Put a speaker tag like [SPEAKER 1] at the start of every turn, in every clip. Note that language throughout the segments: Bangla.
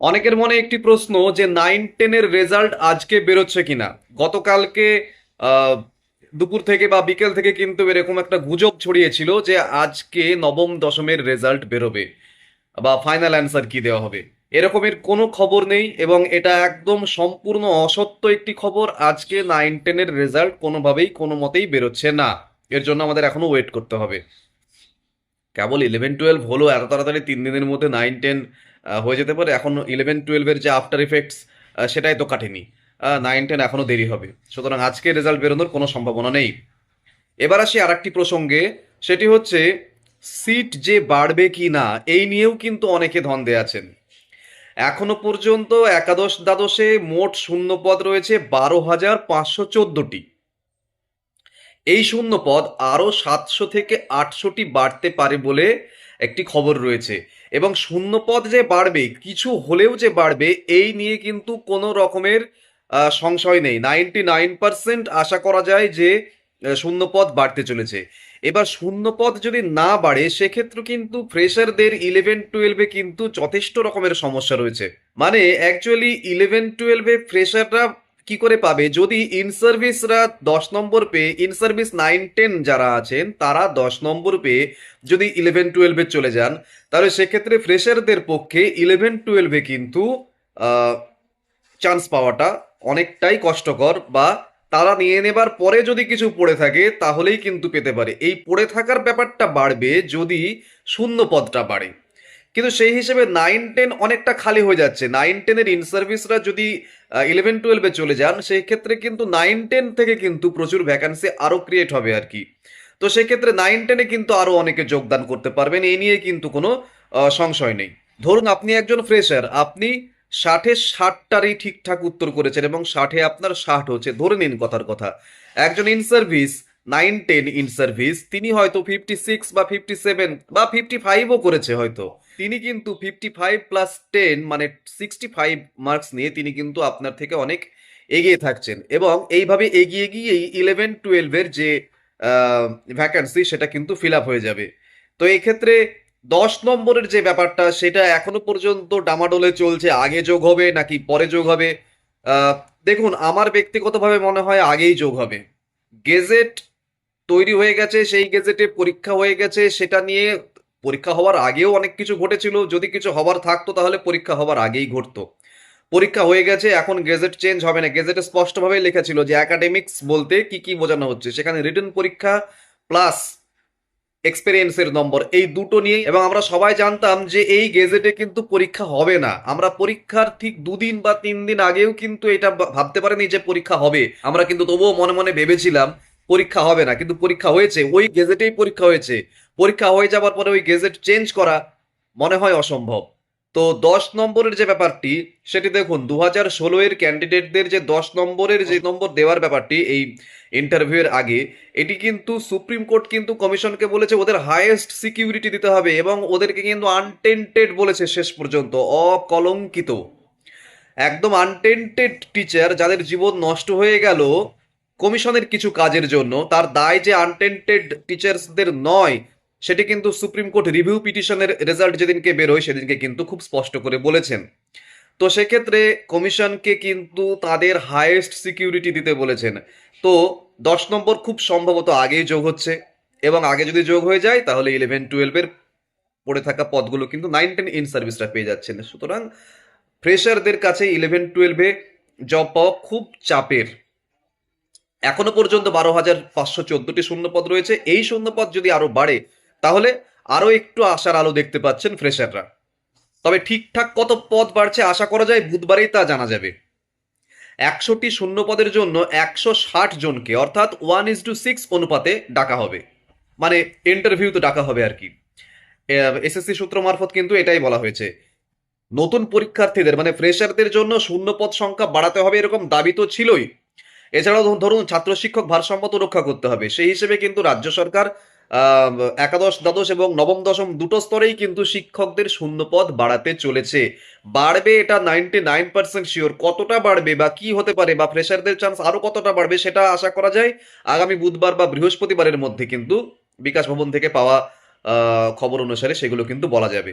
[SPEAKER 1] অনেকের মনে একটি প্রশ্ন যে নাইন টেনের রেজাল্ট আজকে বেরোচ্ছে কিনা? গতকালকে দুপুর থেকে বা বিকেল থেকে কিন্তু এরকম একটা গুজব ছড়িয়েছিল যে আজকে নবম দশমের রেজাল্ট বেরোবে বা ফাইনাল অ্যান্সার কি দেওয়া হবে। এরকমের কোনো খবর নেই এবং এটা একদম সম্পূর্ণ অসত্য একটি খবর। আজকে নাইন টেনের রেজাল্ট কোনোভাবেই, কোনো মতেই বেরোচ্ছে না। এর জন্য আমাদের এখনও ওয়েট করতে হবে। কেবল ইলেভেন টুয়েলভ হলো, এত তাড়াতাড়ি তিন দিনের মধ্যে নাইন টেন হয়ে যেতে পারে। এখন ইলেভেন টুয়েলভের যে আফটার ইফেক্টস সেটাই তো কাটেনি। নাইন টেন এখনও দেরি হবে। সুতরাং আজকে রেজাল্ট বেরোনোর কোনো সম্ভাবনা নেই। এবার আসি আর একটি প্রসঙ্গে। সেটি হচ্ছে সিট যে বাড়বে কি না, এই নিয়েও কিন্তু অনেকে ধন্দে আছেন। এখনও পর্যন্ত একাদশ দ্বাদশে মোট শূন্য পদ রয়েছে বারো হাজার পাঁচশো চোদ্দটি। এই শূন্য পদ আরও সাতশো থেকে আটশোটি বাড়তে পারে বলে একটি খবর রয়েছে। এবং শূন্য পদ যে বাড়বে কিছু হলেও যে বাড়বে এই নিয়ে কিন্তু কোনো রকমের সংশয় নেই। নাইনটি নাইন পার্সেন্ট আশা করা যায় যে আহ, শূন্য পদ বাড়তে চলেছে। এবার শূন্য পদ যদি না বাড়ে সেক্ষেত্রে কিন্তু ফ্রেশারদের ইলেভেন টুয়েলভে কিন্তু যথেষ্ট রকমের সমস্যা রয়েছে। মানে অ্যাকচুয়ালি ইলেভেন টুয়েলভে ফ্রেশাররা কি করে পাবে? যদি ইন সার্ভিসরা দশ নম্বর পেয়ে ইন সার্ভিস নাইন টেন যারা আছেন, তারা দশ নম্বর পেয়ে যদি ইলেভেন টুয়েলভে চলে যান, তাহলে সেক্ষেত্রে ফ্রেশারদের পক্ষে ইলেভেন টুয়েলভে কিন্তু চান্স পাওয়াটা অনেকটাই কষ্টকর বা তারা নিয়ে নেবার পরে যদি কিছু পড়ে থাকে, তাহলেই কিন্তু পেতে পারে। এই পড়ে থাকার ব্যাপারটা বাড়বে যদি শূন্য পদটা বাড়ে। কিন্তু সেই হিসেবে নাইন টেন অনেকটা খালি হয়ে যাচ্ছে। নাইন টেনের ইন সার্ভিসরা যদি ইলেভেন টুয়েলভে চলে যান, সেই ক্ষেত্রে কিন্তু নাইন টেন থেকে কিন্তু প্রচুর ভ্যাকান্সি আরও ক্রিয়েট হবে আর কি। তো সেক্ষেত্রে নাইন টেনে কিন্তু আরও অনেকে যোগদান করতে পারবেন এই নিয়ে কিন্তু কোনো সংশয় নেই। ধরুন আপনি একজন ফ্রেশার আপনি ষাটে ষাটটারই ঠিকঠাক উত্তর করেছেন এবং ষাটে আপনার ষাট হচ্ছে, ধরে নিন কথার কথা। একজন in service nine ten in service তিনি হয়তো ফিফটি সিক্স বা ফিফটি সেভেন বা ফিফটি ফাইভও করেছে হয়তো। তিনি কিন্তু ফিফটি ফাইভ প্লাস টেন মানে সিক্সটি ফাইভ মার্কস নিয়ে তিনি কিন্তু আপনার থেকে অনেক এগিয়ে থাকছেন। এবং এইভাবে এগিয়ে গিয়েই ইলেভেন টুয়েলভের যে ভ্যাকান্সি সেটা কিন্তু ফিল আপ হয়ে যাবে। তো এই ক্ষেত্রে দশ নম্বরের যে ব্যাপারটা, সেটা এখনও পর্যন্ত ডামাডোলে চলছে। আগে যোগ হবে নাকি পরে যোগ হবে? দেখুন, আমার ব্যক্তিগতভাবে মনে হয় আগেই যোগ হবে। গেজেট তৈরি হয়ে গেছে, সেই গেজেটে পরীক্ষা হয়ে গেছে, সেটা নিয়ে পরীক্ষা হওয়ার আগেও অনেক কিছু ঘটেছিল। যদি কিছু হবার থাকতো তাহলে পরীক্ষা হওয়ার আগেই ঘটতো। পরীক্ষা হয়ে গেছে, এখন গেজেট চেঞ্জ হবে না। গেজেটে স্পষ্টভাবে লেখা ছিল যে একাডেমিক্স বলতে কি কি বোঝানো হচ্ছে। সেখানে রিটার্ন পরীক্ষা প্লাস এক্সপেরিয়েন্সের নম্বর, এই দুটো নিয়ে এবং আমরা সবাই জানতাম যে এই গেজেটে কিন্তু পরীক্ষা হবে না। আমরা পরীক্ষার ঠিক দুদিন বা তিন দিন আগেও কিন্তু এটা ভাবতে পারিনি যে পরীক্ষা হবে। আমরা কিন্তু তবুও মনে মনে ভেবেছিলাম পরীক্ষা হবে না, কিন্তু পরীক্ষা হয়েছে, ওই গেজেটেই পরীক্ষা হয়েছে। পরীক্ষা হয়ে যাওয়ার পরে ওই গেজেট চেঞ্জ করা মনে হয় অসম্ভব। তো দশ নম্বরের যে ব্যাপারটি, সেটি দেখুন দু হাজার ষোলো এর ক্যান্ডিডেটদের যে দশ নম্বরের যে নম্বর দেওয়ার ব্যাপারটি এই ইন্টারভিউয়ের আগে, এটি কিন্তু সুপ্রিম কোর্ট কিন্তু কমিশনকে বলেছে ওদের হাইয়েস্ট সিকিউরিটি দিতে হবে এবং ওদেরকে কিন্তু আনটেন্টেড বলেছে শেষ পর্যন্ত, অকলঙ্কিত। একদম আনটেন্টেড টিচার যাদের জীবন নষ্ট হয়ে গেল কমিশনের কিছু কাজের জন্য তার দায় যে আনটেন্টেড টিচার্সদের নয়, সেটি কিন্তু সুপ্রিম কোর্ট রিভিউ পিটিশনের রেজাল্ট যেদিনকে বেরোয় সেদিনকে কিন্তু খুব স্পষ্ট করে বলেছেন। তো সেক্ষেত্রে কমিশনকে কিন্তু তাদের হায়েস্ট সিকিউরিটি দিতে বলেছেন। তো দশ নম্বর খুব সম্ভবত আগেই যোগ হচ্ছে এবং আগে যদি যোগ হয়ে যায় তাহলে ইলেভেন টুয়েলভের পড়ে থাকা পদগুলো কিন্তু নাইন টেন ইন সার্ভিসটা পেয়ে যাচ্ছেন। সুতরাং ফ্রেশারদের কাছে ইলেভেন টুয়েলভে জব পাওয়া খুব চাপের। এখনও পর্যন্ত বারো হাজার পাঁচশো চোদ্দটি শূন্যপদ রয়েছে। এই শূন্যপদ যদি আরও বাড়ে, তাহলে আরও একটু আশার আলো দেখতে পাচ্ছেন ফ্রেশাররা। তবে ঠিকঠাক কত পদ বাড়ছে আশা করা যায়, বুধবারেই তা জানা যাবে। একশোটি শূন্য পদের জন্য একশো ষাট জনকে, অর্থাৎ ওয়ান ইজ টু সিক্স অনুপাতে ডাকা হবে। মানে ইন্টারভিউতে ডাকা হবে আর কি। এসএসসি সূত্র মারফত কিন্তু এটাই বলা হয়েছে। নতুন পরীক্ষার্থীদের মানে ফ্রেশারদের জন্য শূন্য পদ সংখ্যা বাড়াতে হবে এরকম দাবি তো ছিলই। এছাড়াও ধরুন- ছাত্র শিক্ষক ভারসাম্য তো রক্ষা করতে হবে। সেই হিসেবে কিন্তু রাজ্য সরকার একাদশ, দ্বাদশ এবং নবম, দশম দুটো স্তরেই কিন্তু শিক্ষকদের শূন্য পদ বাড়াতে চলেছে। বাড়বে এটা নাইনটি নাইন পার্সেন্ট শিওর কতটা বাড়বে বা কি হতে পারে বা ফ্রেশারদের চান্স আরও কতটা বাড়বে সেটা আশা করা যায় আগামী বুধবার বা বৃহস্পতিবারের মধ্যে কিন্তু বিকাশ ভবন থেকে পাওয়া খবর অনুসারে সেগুলো কিন্তু বলা যাবে।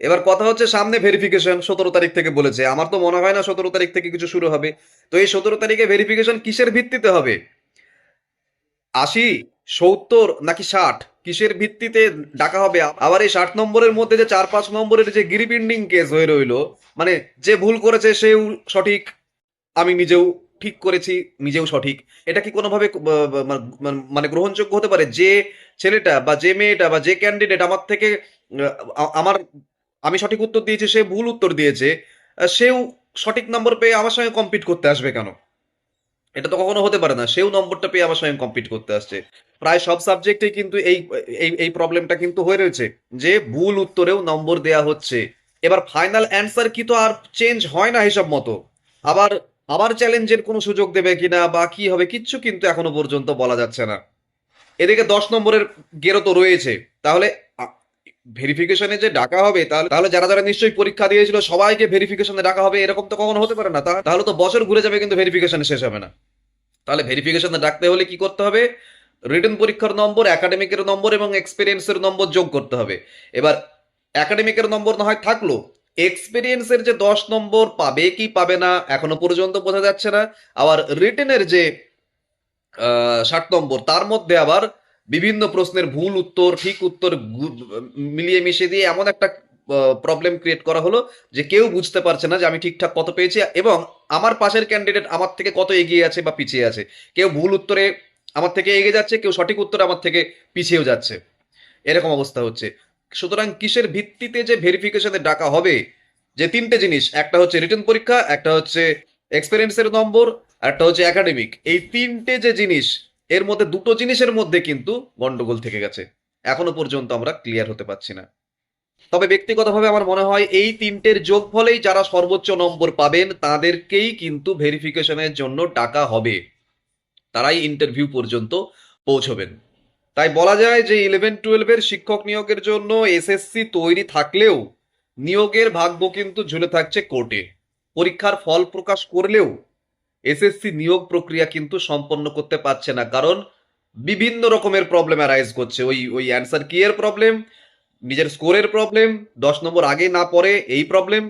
[SPEAKER 1] এবার কথা হচ্ছে সামনে ভেরিফিকেশন সতেরো তারিখ থেকে বলেছে। আমার তো মনে হয় না সতেরো তারিখ থেকে কিছু শুরু হবে। তো এই সতেরো তারিখে ভেরিফিকেশন কিসের ভিত্তিতে হবে? আশি সত্তর নাকি ষাট? কিসের ভিত্তিতে ডাকা হবে? আবার এই ষাট নম্বরের মধ্যে যে চার পাঁচ নম্বরের যে গিরিপিন্ডিং কেস হয়ে রইল মানে যে ভুল করেছে সেও সঠিক আমি নিজেও ঠিক করেছি নিজেও সঠিক। এটা কি কোনোভাবে আহ, মানে গ্রহণযোগ্য হতে পারে? যে ছেলেটা বা যে মেয়েটা বা যে ক্যান্ডিডেট আমার থেকে আমার আমি সঠিক উত্তর দিয়েছি, সে ভুল উত্তর দিয়েছে সেও সঠিক নম্বর পেয়ে আমার সঙ্গে কম্পিট করতে আসবে কেন? এটা তো কখনো হতে পারে না, সেও নম্বরটা পেয়ে আমার সঙ্গে কম্পিট করতে আসছে। প্রায় সব সাবজেক্টে কিন্তু এই এই প্রবলেমটা কিন্তু হয়ে রয়েছে, যে ভুল উত্তরেও নম্বর দেয়া হচ্ছে। এবার ফাইনাল অ্যান্সার কি তো আর চেঞ্জ হয় না হিসাব মতো। আবার আবার চ্যালেঞ্জের কোনো সুযোগ দেবে কিনা বা কি হবে কিচ্ছু কিন্তু এখনও পর্যন্ত বলা যাচ্ছে না। এদিকে দশ নম্বরের গেরো তো রয়েছে, তাহলে ভেরিফিকেশনে যে ডাকা হবে, তাহলে তাহলে যারা যারা নিশ্চয়ই পরীক্ষা দিয়েছিল, সবাইকে ভেরিফিকেশনে ডাকা হবে, এরকম তো কখনো হতে পারে না। তাহলে তো বছর ঘুরে যাবে কিন্তু ভেরিফিকেশনে শেষ হবে না। তাহলে ভেরিফিকেশনে ডাকতে হলে কি করতে হবে? রিটেন পরীক্ষার নম্বর একাডেমিকের নম্বর এবং এক্সপিরিয়েন্সের নম্বর যোগ করতে হবে। এবার একাডেমিকের নম্বর না হয় থাকল এক্সপিরিয়েন্সের যে দশ নম্বর পাবে কি পাবে না, এখনও পর্যন্ত বোঝা যাচ্ছে না। আবার রিটেনের যে ষাট নম্বর, তার মধ্যে আবার বিভিন্ন প্রশ্নের ভুল উত্তর, ঠিক উত্তর মিলিয়ে মিশিয়ে দিয়ে এমন একটা প্রবলেম ক্রিয়েট করা হলো যে কেউ বুঝতে পারছে না যে আমি ঠিকঠাক কত পেয়েছি এবং আমার পাশের ক্যান্ডিডেট আমার থেকে কত এগিয়ে আছে বা পিছিয়ে আছে। কেউ ভুল উত্তরে আমার থেকে এগিয়ে যাচ্ছে, কেউ সঠিক উত্তরে আমার থেকে পিছিয়েও যাচ্ছে। এরকম অবস্থা হচ্ছে। সুতরাং কিসের ভিত্তিতে যে ভেরিফিকেশনে ডাকা হবে? যে তিনটে জিনিস, একটা হচ্ছে রিটার্ন পরীক্ষা, একটা হচ্ছে এক্সপিরিয়েন্সের নম্বর, একটা হচ্ছে একাডেমিক এই তিনটে যে জিনিস এর মধ্যে দুটো জিনিসের মধ্যে কিন্তু গন্ডগোল থেকে গেছে। এখনও পর্যন্ত আমরা ক্লিয়ার হতে পারছি না। তবে ব্যক্তিগতভাবে আমার মনে হয় এই তিনটের যোগ ফলেই যারা সর্বোচ্চ নম্বর পাবেন, তাদেরকেই কিন্তু ভেরিফিকেশনের জন্য ডাকা হবে। তারাই ইন্টারভিউ পর্যন্ত পৌঁছবেন। তাই বলা যায় যে ইলেভেন টুয়েলভের শিক্ষক নিয়োগের জন্য এসএসসি তৈরি থাকলেও নিয়োগের ভাগ্য কিন্তু ঝুলে থাকছে কোর্টে। পরীক্ষার ফল প্রকাশ করলেও এসএসসি নিয়োগ প্রক্রিয়া কিন্তু সম্পন্ন করতে পারছে না, কারণ বিভিন্ন রকমের প্রবলেম অ্যারাইজ করছে। ওই ওই অ্যান্সার কি এর প্রবলেম নিজের স্কোরের প্রবলেম দশ নম্বর আগে না পড়ে, এই প্রবলেম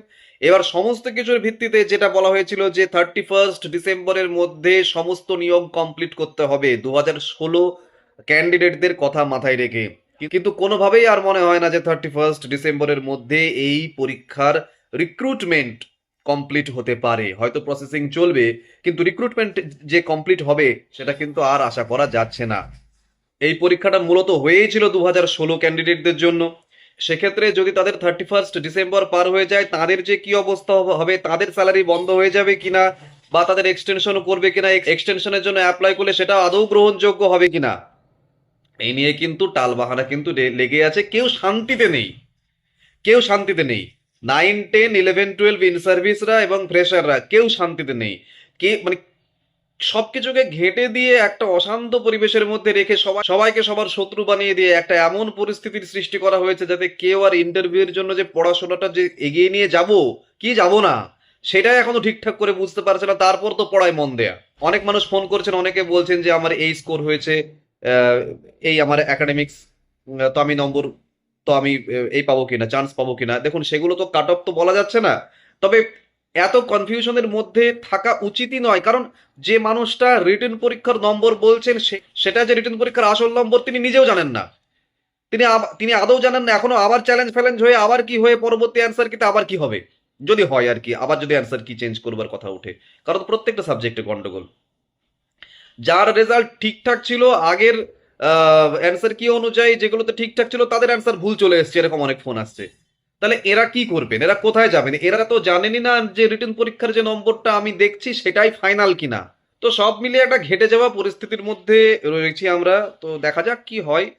[SPEAKER 1] এবার সমস্ত কিছুর ভিত্তিতে যেটা বলা হয়েছিল যে থার্টি ফার্স্ট ডিসেম্বরের মধ্যে সমস্ত নিয়োগ কমপ্লিট করতে হবে দু হাজার ষোলো ক্যান্ডিডেটদের কথা মাথায় রেখে। কিন্তু কোনোভাবেই আর মনে হয় না যে থার্টি ফার্স্ট ডিসেম্বরের মধ্যে এই পরীক্ষার রিক্রুটমেন্ট কমপ্লিট হতে পারে। হয়তো প্রসেসিং চলবে, কিন্তু রিক্রুটমেন্ট যে কমপ্লিট হবে, সেটা কিন্তু আর আশা করা যাচ্ছে না। এই পরীক্ষাটা মূলত হয়েই ছিল দু হাজার ষোলো ক্যান্ডিডেটদের জন্য। সেক্ষেত্রে যদি তাদের থার্টি ফার্স্ট ডিসেম্বর পার হয়ে যায়, তাদের যে কি অবস্থা হবে, তাদের স্যালারি বন্ধ হয়ে যাবে কিনা, বা তাদের এক্সটেনশনও করবে কিনা এক্সটেনশনের জন্য অ্যাপ্লাই করলে সেটা আদৌ গ্রহণযোগ্য হবে কিনা, এই নিয়ে কিন্তু টালবাহানা কিন্তু লেগে আছে। কেউ শান্তিতে নেই। কেউ শান্তিতে নেই। Nine ten eleven twelve in সার্ভিসরা এবং ফ্রেশাররা কেউ শান্তিতে নেই। কে মানে সবকিছুকে ঘেঁটে দিয়ে একটা অশান্ত পরিবেশের মধ্যে রেখে সবাই সবাইকে সবার শত্রু বানিয়ে দিয়ে একটা এমন পরিস্থিতির সৃষ্টি করা হয়েছে যাতে কেউ আর ইন্টারভিউয়ের জন্য যে পড়াশোনাটা যে এগিয়ে নিয়ে যাব, কি যাব না, সেটাই এখনও ঠিকঠাক করে বুঝতে পারছে না। তারপর তো পড়ায় মন দেয়া। অনেক মানুষ ফোন করছেন, অনেকে বলছেন যে আমার এই স্কোর হয়েছে এই আমার একাডেমিক্স তো আমি নম্বর তো আমি এই পাবো কিনা চান্স পাবো কিনা? দেখুন, সেগুলো তো কাট অফ তো বলা যাচ্ছে না। তবে এত কনফিউশনের মধ্যে থাকা উচিতই নয়, কারণ যে মানুষটা রিটেন পরীক্ষার নম্বর বলছেন সেটা যে রিটেন পরীক্ষার আসল নম্বর তিনি নিজেও জানেন না। তিনি তিনি আদৌ জানেন না, এখনও আবার চ্যালেঞ্জ ফ্যালেঞ্জ হয়ে আবার কি হয়ে পরবর্তী অ্যান্সার কিতে আবার কি হবে? যদি হয় আর কি, আবার যদি অ্যান্সার কি চেঞ্জ করবার কথা ওঠে। কারণ প্রত্যেকটা সাবজেক্টে গন্ডগোল। যার রেজাল্ট ঠিকঠাক ছিল, আগের অ্যান্সার কি অনুযায়ী যেগুলোতে ঠিকঠাক ছিল, তাদের অ্যান্সার ভুল চলে এসছে, এরকম অনেক ফোন আসছে। তাহলে এরা কি করবেন? এরা কোথায় যাবেন? এরা তো জানেনই না যে রিটেন পরীক্ষার যে নম্বরটা আমি দেখছি, সেটাই ফাইনাল কিনা। তো সব মিলিয়ে একটা ঘেটে যাওয়া পরিস্থিতির মধ্যে রয়েছি আমরা। তো দেখা যাক কি হয়।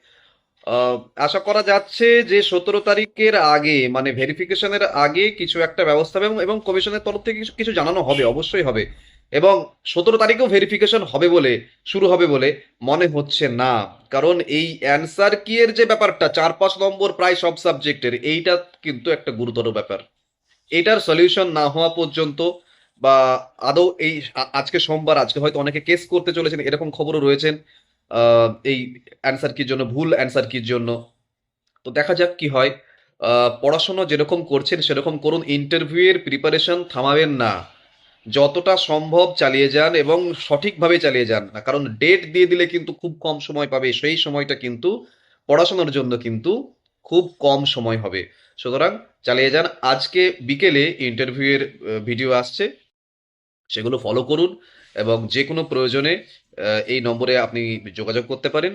[SPEAKER 1] আশা করা যাচ্ছে যে সতেরো তারিখের আগে মানে ভেরিফিকেশনের আগে কিছু একটা ব্যবস্থা হবে এবং- কমিশনের তরফ থেকে কিছু জানানো হবে, অবশ্যই হবে। এবং সতেরো তারিখেও ভেরিফিকেশন হবে বলে, শুরু হবে বলে মনে হচ্ছে না। কারণ এই অ্যান্সার কি এর যে ব্যাপারটা, চার পাঁচ নম্বর প্রায় সব সাবজেক্টের এইটা কিন্তু একটা গুরুতর ব্যাপার। এটার সলিউশন না হওয়া পর্যন্ত বা আদৌ এই আজকে সোমবার, আজকে হয়তো অনেকে কেস করতে চলেছেন, এরকম খবরও রয়েছেন এই অ্যান্সার কির জন্য, ভুল অ্যান্সার কির জন্য। তো দেখা যাক কি হয়। পড়াশোনা যেরকম করছেন, সেরকম করুন। ইন্টারভিউয়ের প্রিপারেশন থামাবেন না। যতটা সম্ভব চালিয়ে যান এবং সঠিকভাবে চালিয়ে যান না। কারণ ডেট দিয়ে দিলে কিন্তু খুব কম সময় পাবে, সেই সময়টা কিন্তু পড়াশোনার জন্য কিন্তু খুব কম সময় হবে। সুতরাং চালিয়ে যান। আজকে বিকেলে ইন্টারভিউয়ের ভিডিও আসছে। সেগুলো ফলো করুন এবং যে কোনো প্রয়োজনে এই নম্বরে আপনি যোগাযোগ করতে পারেন।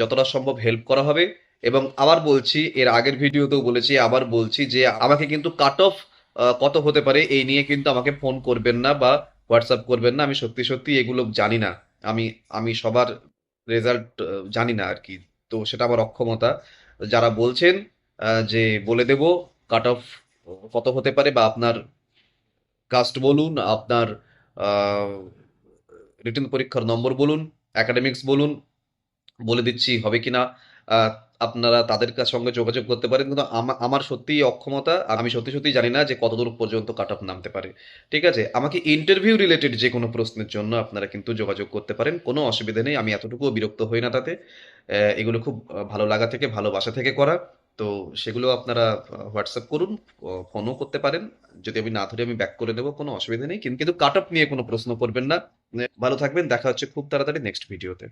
[SPEAKER 1] যতটা সম্ভব হেল্প করা হবে। এবং আবার বলছি, এর আগের ভিডিওতেও বলেছি, আবার বলছি যে আমাকে কিন্তু কাট অফ কত হতে পারে এই নিয়ে কিন্তু আমাকে ফোন করবেন না বা হোয়াটসঅ্যাপ করবেন না। আমি সত্যি সত্যি এগুলো জানি না। আমি আমি সবার রেজাল্ট জানি না আর কি তো সেটা আমার অক্ষমতা। যারা বলছেন যে বলে দেব কাট অফ কত হতে পারে বা আপনার কাস্ট বলুন আপনার রিটেন পরীক্ষার নম্বর বলুন অ্যাকাডেমিক্স বলুন বলে দিচ্ছি হবে কিনা। আহ, আপনারা তাদের সঙ্গে যোগাযোগ করতে পারেন, কিন্তু আমার সত্যিই অক্ষমতা আমি সত্যি সত্যি জানি না যে কতদূর পর্যন্ত কাট অফ নামতে পারে। ঠিক আছে? আমাকে ইন্টারভিউ রিলেটেড যে কোনো প্রশ্নের জন্য আপনারা কিন্তু যোগাযোগ করতে পারেন, কোনো অসুবিধা নেই, আমি এতটুকুও বিরক্ত হই না তাতে। এগুলো খুব ভালো লাগা থেকে ভালোবাসা থেকে করা। তো সেগুলো আপনারা হোয়াটসঅ্যাপ করুন ফোনও করতে পারেন। যদি আমি না ধরে, আমি ব্যাক করে দেবো, কোনো অসুবিধা নেই। কিন্তু কাট নিয়ে কোনো প্রশ্ন করবেন না। ভালো থাকবেন, দেখা হচ্ছে খুব তাড়াতাড়ি নেক্সট ভিডিওতে